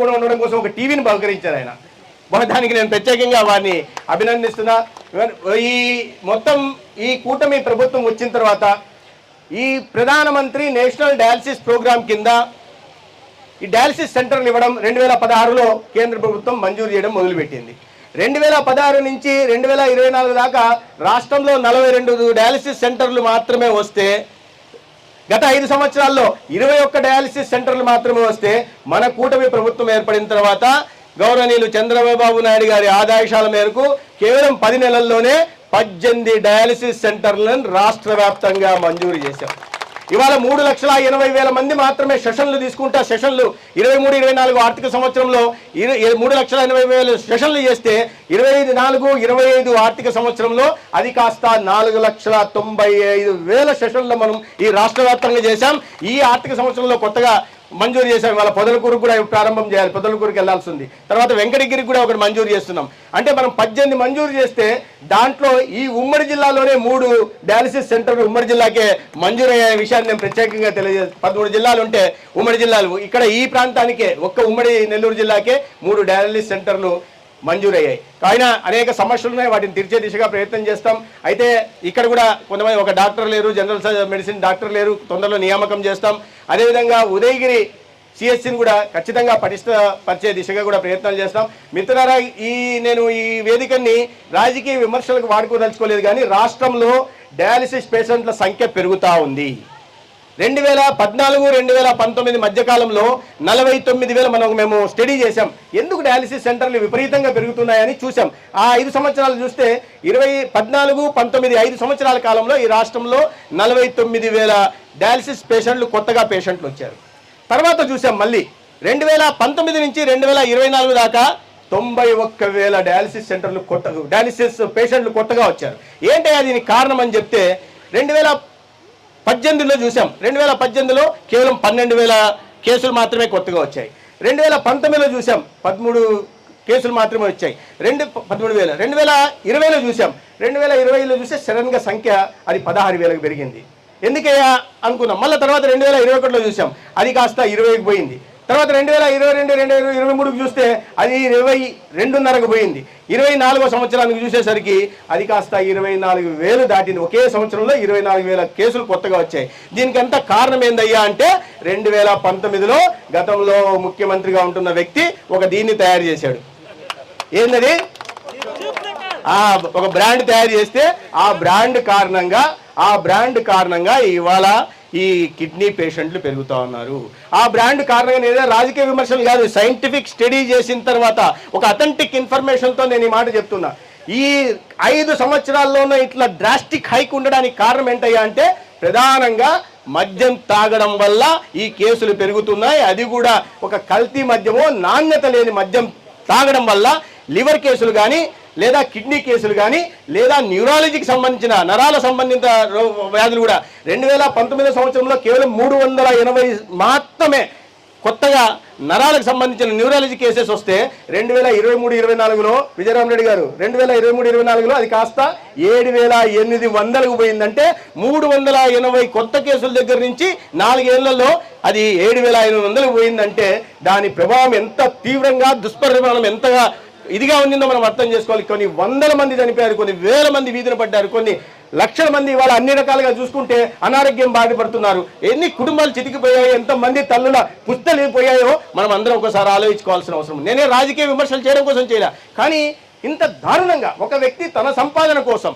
కూడా ఉండడం కోసం ఒక టీవీని బహుకరించారు ఆయన. దానికి నేను ప్రత్యేకంగా వారిని అభినందిస్తున్నా. ఈ మొత్తం ఈ కూటమి ప్రభుత్వం వచ్చిన తర్వాత ఈ ప్రధానమంత్రి నేషనల్ డయాలసిస్ ప్రోగ్రాం కింద ఈ డయాలసిస్ సెంటర్లు ఇవ్వడం రెండు వేల పదహారులో కేంద్ర ప్రభుత్వం మంజూరు చేయడం మొదలుపెట్టింది. రెండు వేల పదహారు నుంచి రెండు వేల ఇరవై నాలుగు దాకా రాష్ట్రంలో నలభై రెండు డయాలసిస్ సెంటర్లు మాత్రమే వస్తే గత ఐదు సంవత్సరాల్లో ఇరవై ఒక్క డయాలసిస్ సెంటర్లు మాత్రమే వస్తే మన కూటమి ప్రభుత్వం ఏర్పడిన తర్వాత గౌరవనీయులు చంద్రబాబు నాయుడు గారి ఆదేశాల మేరకు కేవలం పది నెలల్లోనే పద్దెనిమిది డయాలసిస్ సెంటర్లను రాష్ట్ర వ్యాప్తంగా మంజూరు చేశాం. ఇవాళ మూడు లక్షల ఎనభై వేల మంది మాత్రమే సెషన్లు తీసుకుంటా సెషన్లు ఇరవై మూడు ఇరవై నాలుగు ఆర్థిక సంవత్సరంలో మూడు లక్షల ఎనభై వేల సెషన్లు చేస్తే ఇరవై ఐదు నాలుగు ఇరవై ఐదు ఆర్థిక సంవత్సరంలో అది కాస్త నాలుగు లక్షల తొంభై ఐదు వేల సెషన్లు మనం ఈ రాష్ట్ర వ్యాప్తంగా చేశాం. ఈ ఆర్థిక సంవత్సరంలో కొత్తగా మంజూరు చేశాం. ఇవాళ పొదలకూరుకు కూడా ప్రారంభం చేయాలి. పొదలకూరుకి వెళ్ళాల్సి ఉంది తర్వాత వెంకటగిరికి కూడా ఒకటి మంజూరు చేస్తున్నాం. అంటే మనం పద్దెనిమిది మంజూరు చేస్తే దాంట్లో ఈ ఉమ్మడి జిల్లాలోనే మూడు డయాలసిస్ సెంటర్లు ఉమ్మడి జిల్లాకే మంజూరయ్యే విషయాన్ని నేను ప్రత్యేకంగా తెలియజే పదమూడు జిల్లాలు ఉంటే ఉమ్మడి జిల్లాలు. ఇక్కడ ఈ ప్రాంతానికే ఒక్క ఉమ్మడి నెల్లూరు జిల్లాకే మూడు డయాలసిస్ సెంటర్లు మంజూరయ్యాయి. కావున అనేక సమస్యలు ఉన్నాయి. వాటిని తీర్చే దిశగా ప్రయత్నం చేస్తాం. అయితే ఇక్కడ కూడా కొంతమంది ఒక డాక్టర్ లేరు జనరల్ మెడిసిన్ డాక్టర్ లేరు తొందరలో నియామకం చేస్తాం. అదేవిధంగా ఉదయగిరి సిఎస్సిని కూడా ఖచ్చితంగా పటిష్టపరిచే దిశగా కూడా ప్రయత్నాలు చేస్తాం. మిత్రులారా ఈ నేను ఈ వేదికని రాజకీయ విమర్శలకు వాడుకోదలుచుకోలేదు కానీ రాష్ట్రంలో డయాలసిస్ పేషెంట్ల సంఖ్య పెరుగుతూ ఉంది. రెండు వేల పద్నాలుగు రెండు వేల పంతొమ్మిది మధ్యకాలంలో నలభై తొమ్మిది వేల మనం మేము స్టడీ చేశాం. ఎందుకు డయాలసిస్ సెంటర్లు విపరీతంగా పెరుగుతున్నాయని చూసాం ఆ ఐదు సంవత్సరాలు చూస్తే ఇరవై పద్నాలుగు పంతొమ్మిది ఐదు సంవత్సరాల కాలంలో ఈ రాష్ట్రంలో నలభై తొమ్మిది వేల డయాలసిస్ పేషెంట్లు కొత్తగా పేషెంట్లు వచ్చారు. తర్వాత చూసాం మళ్ళీ రెండు వేల పంతొమ్మిది నుంచి రెండు వేల ఇరవై నాలుగు దాకా తొంభై ఒక్క వేల డయాలసిస్ సెంటర్లు కొత్త డయాలసిస్ పేషెంట్లు కొత్తగా వచ్చారు. ఏంటయ్యా దీనికి కారణం అని చెప్తే రెండు వేల పద్దెనిమిదిలో చూసాం. రెండు వేల పద్దెనిమిదిలో కేవలం పన్నెండు వేల కేసులు మాత్రమే కొత్తగా వచ్చాయి. రెండు వేల పంతొమ్మిదిలో చూసాం పదమూడు కేసులు మాత్రమే వచ్చాయి. రెండు పదమూడు వేల రెండు వేల ఇరవైలో చూసాం. రెండు వేల ఇరవైలో చూస్తే సడన్గా సంఖ్య అది పదహారు వేలకు పెరిగింది. ఎందుకయ్యా అనుకున్నాం. మళ్ళీ తర్వాత రెండు వేల ఇరవై ఒకటిలో చూసాం. అది కాస్త ఇరవైకి పోయింది. తర్వాత రెండు వేల ఇరవై రెండు రెండు వేల ఇరవై మూడుకు చూస్తే అది ఇరవై రెండున్నరకు పోయింది. ఇరవై నాలుగో సంవత్సరానికి చూసేసరికి అది కాస్త ఇరవై నాలుగు వేలు దాటింది. ఒకే సంవత్సరంలో ఇరవై నాలుగు వేల కేసులు కొత్తగా వచ్చాయి. దీనికంతా కారణం ఏందయ్యా అంటే రెండు వేల పంతొమ్మిదిలో గతంలో ముఖ్యమంత్రిగా ఉంటున్న వ్యక్తి ఒక దీన్ని తయారు చేశాడు. ఏందది? ఆ ఒక బ్రాండ్ తయారు చేస్తే ఆ బ్రాండ్ కారణంగా ఆ బ్రాండ్ కారణంగా ఇవాళ ఈ కిడ్నీ పేషెంట్లు పెరుగుతూ ఉన్నారు. ఆ బ్రాండ్ కారణంగా ఏదైనా ఏదో రాజకీయ విమర్శలు కాదు సైంటిఫిక్ స్టడీ చేసిన తర్వాత ఒక అథెంటిక్ ఇన్ఫర్మేషన్తో నేను ఈ మాట చెప్తున్నా. ఈ ఐదు సంవత్సరాల్లోనే ఇట్లా డ్రాస్టిక్ హైక్ ఉండడానికి కారణం ఏంటయ్యా అంటే ప్రధానంగా మద్యం తాగడం వల్ల ఈ కేసులు పెరుగుతున్నాయి. అది కూడా ఒక కల్తీ మద్యమో నాణ్యత లేని మద్యం తాగడం వల్ల లివర్ కేసులు కానీ లేదా కిడ్నీ కేసులు కానీ లేదా న్యూరాలజీకి సంబంధించిన నరాల సంబంధిత రో- వ్యాధులు కూడా రెండు వేల పంతొమ్మిదో సంవత్సరంలో కేవలం మూడు వందల ఎనభై మాత్రమే కొత్తగా నరాలకు సంబంధించిన న్యూరాలజీ కేసెస్ వస్తే రెండు వేల ఇరవై మూడు ఇరవై నాలుగులో విజయరామరెడ్డి గారు రెండు వేల ఇరవై మూడు ఇరవై నాలుగులో అది కాస్త ఏడు వేల ఎనిమిది వందలకు పోయిందంటే మూడు వందల ఎనభై కొత్త కేసుల దగ్గర నుంచి నాలుగేళ్ళలో అది ఏడు వేల ఎనిమిది వందలకు పోయిందంటే దాని ప్రభావం ఎంత తీవ్రంగా దుష్పరిమాణం ఎంతగా ఇదిగా ఉండిందో మనం అర్థం చేసుకోవాలి. కొన్ని వందల మంది చనిపోయారు కొన్ని వేల మంది వీధిన పడ్డారు కొన్ని లక్షల మంది ఇవాళ అన్ని రకాలుగా చూసుకుంటే అనారోగ్యం బాధపడుతున్నారు. ఎన్ని కుటుంబాలు చితికిపోయాయో ఎంతమంది తల్లుల పుస్తలిపోయాయో మనం అందరం ఒకసారి ఆలోచించుకోవాల్సిన అవసరం నేనే రాజకీయ విమర్శలు చేయడం కోసం చేయలే. కానీ ఇంత దారుణంగా ఒక వ్యక్తి తన సంపాదన కోసం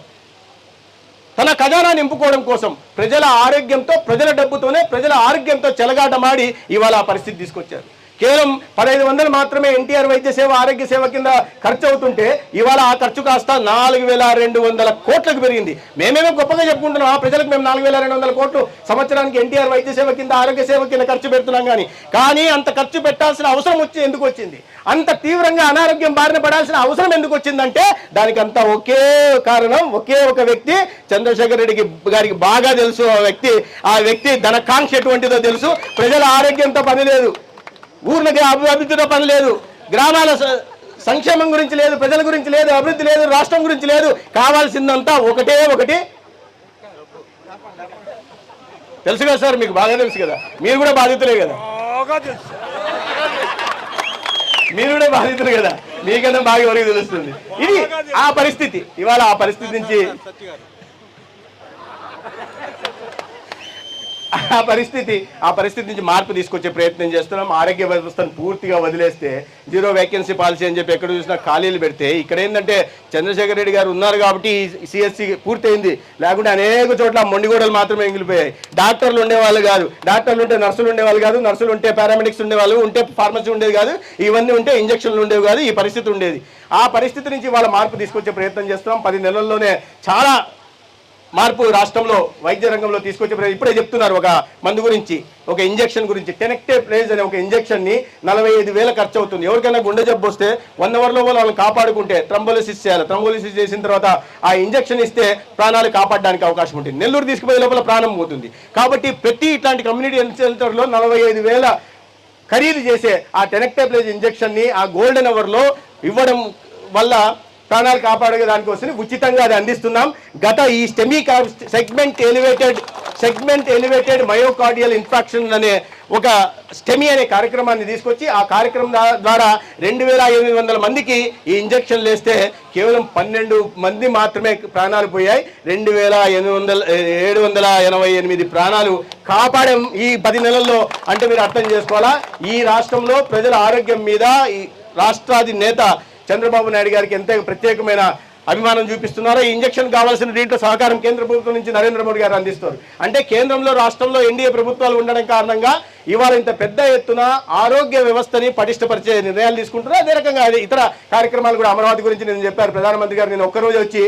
తన ఖజానా నింపుకోవడం కోసం ప్రజల ఆరోగ్యంతో ప్రజల డబ్బుతోనే ప్రజల ఆరోగ్యంతో చెలగాటమాడి ఇవాళ ఆ పరిస్థితి తీసుకొచ్చారు. కేవలం పదహైదు వందలు మాత్రమే ఎన్టీఆర్ వైద్య సేవ ఆరోగ్య సేవ కింద ఖర్చు అవుతుంటే ఇవాళ ఆ ఖర్చు కాస్త నాలుగు వేల రెండు వందల కోట్లకు పెరిగింది. మేమేమో గొప్పగా చెప్పుకుంటున్నాం ఆ ప్రజలకు మేము నాలుగు వేల రెండు వందల కోట్లు సంవత్సరానికి ఎన్టీఆర్ వైద్య సేవ కింద ఆరోగ్య సేవ కింద ఖర్చు పెడుతున్నాం కానీ కానీ అంత ఖర్చు పెట్టాల్సిన అవసరం వచ్చి ఎందుకు వచ్చింది? అంత తీవ్రంగా అనారోగ్యం బారిన పడాల్సిన అవసరం ఎందుకు వచ్చిందంటే దానికంతా ఒకే కారణం ఒకే ఒక వ్యక్తి చంద్రశేఖర్ రెడ్డికి గారికి బాగా తెలుసు ఆ వ్యక్తి ఆ వ్యక్తి ధనకాంక్ష ఎటువంటిదో తెలుసు ప్రజల ఆరోగ్యంతో పని లేదు. ఊర్లకి అభి- అభివృద్ధితో పని లేదు. గ్రామాల సంక్షేమం గురించి లేదు ప్రజల గురించి లేదు అభివృద్ధి లేదు రాష్ట్రం గురించి లేదు. కావాల్సిందంతా ఒకటే ఒకటి. తెలుసు కదా సార్ మీకు బాగా తెలుసు కదా. మీరు కూడా బాధితులే కదా. మీరు కూడా బాధితులు కదా. మీకన్నా బాగా ఎవరికి తెలుస్తుంది? ఇది ఆ పరిస్థితి. ఇవాళ ఆ పరిస్థితి నుంచి ఆ పరిస్థితి ఆ పరిస్థితి నుంచి మార్పు తీసుకొచ్చే ప్రయత్నం చేస్తున్నాం. ఆరోగ్య వ్యవస్థను పూర్తిగా వదిలేస్తే జీరో వేకెన్సీ పాలసీ అని చెప్పి ఎక్కడ చూసినా ఖాళీలు పెడితే ఇక్కడ ఏంటంటే చంద్రశేఖర్ రెడ్డి గారు ఉన్నారు కాబట్టి సిఎస్సి పూర్తయింది. లేకుంటే అనేక చోట్ల మొండిగోడలు మాత్రమే మిగిలిపోయాయి. డాక్టర్లు ఉండేవాళ్ళు కాదు. డాక్టర్లు ఉంటే నర్సులు ఉండేవాళ్ళు కాదు. నర్సులు ఉంటే పారామెడిక్స్ ఉండేవాళ్ళు ఉంటే ఫార్మసీ ఉండేది కాదు. ఇవన్నీ ఉంటే ఇంజక్షన్లు ఉండేవి కాదు. ఈ పరిస్థితి ఉండేది. ఆ పరిస్థితి నుంచి వాళ్ళ మార్పు తీసుకొచ్చే ప్రయత్నం చేస్తున్నాం. పది నెలల్లోనే చాలా మార్పు రాష్ట్రంలో వైద్య రంగంలో తీసుకొచ్చే ఇప్పుడే చెప్తున్నారు ఒక మందు గురించి ఒక ఇంజెక్షన్ గురించి. టెనెక్టే ప్లేజ్ అనే ఒక ఇంజెక్షన్ని నలభై ఐదు వేల ఖర్చు అవుతుంది. ఎవరికైనా గుండె జబ్బు వస్తే వన్ అవర్లో వాళ్ళని కాపాడుకుంటే త్రంబోలిసిస్ చేయాలి. త్రంబోలిసిస్ చేసిన తర్వాత ఆ ఇంజెక్షన్ ఇస్తే ప్రాణాలు కాపాడడానికి అవకాశం ఉంటుంది. నెల్లూరు తీసుకుపోయే లోపల ప్రాణం పోతుంది. కాబట్టి ప్రతి ఇట్లాంటి కమ్యూనిటీ హెల్త్ సెంటర్లో నలభై ఐదు వేల ఖరీదు చేసే ఆ టెనెక్టేప్లేజ్ ఇంజెక్షన్ని ఆ గోల్డెన్ అవర్లో ఇవ్వడం వల్ల ప్రాణాలు కాపాడే దానికోసం ఉచితంగా అది అందిస్తున్నాం. గత ఈ STEMI segment elevated segment elevated myocardial infection అనే ఒక స్టెమీ అనే కార్యక్రమాన్ని తీసుకొచ్చి ఆ కార్యక్రమం ద్వారా రెండు వేల ఎనిమిది వందల మందికి ఈ ఇంజక్షన్లు వేస్తే కేవలం పన్నెండు మంది మాత్రమే ప్రాణాలు పోయాయి. రెండు వేల ఎనిమిది వందల ఏడు వందల ఎనభై ఎనిమిది ప్రాణాలు కాపాడాం ఈ పది నెలల్లో. అంటే మీరు అర్థం చేసుకోవాలా? ఈ రాష్ట్రంలో ప్రజల ఆరోగ్యం మీద ఈ రాష్ట్రాది నేత చంద్రబాబు నాయుడు గారికి ఎంత ప్రత్యేకమైన అభిమానం చూపిస్తున్నారో ఈ ఇంజక్షన్ కావాల్సిన దీంట్లో సహకారం కేంద్ర ప్రభుత్వం నుంచి నరేంద్ర మోడీ గారు అందిస్తారు. అంటే కేంద్రంలో రాష్ట్రంలో ఎన్డీఏ ప్రభుత్వాలు ఉండడం కారణంగా ఇవాళ ఇంత పెద్ద ఎత్తున ఆరోగ్య వ్యవస్థని పటిష్టపరిచే నిర్ణయాలు తీసుకుంటున్నారు. అదే రకంగా ఇతర కార్యక్రమాలు కూడా అమరావతి గురించి నేను చెప్పారు ప్రధానమంత్రి గారు నేను ఒక్కరోజు వచ్చి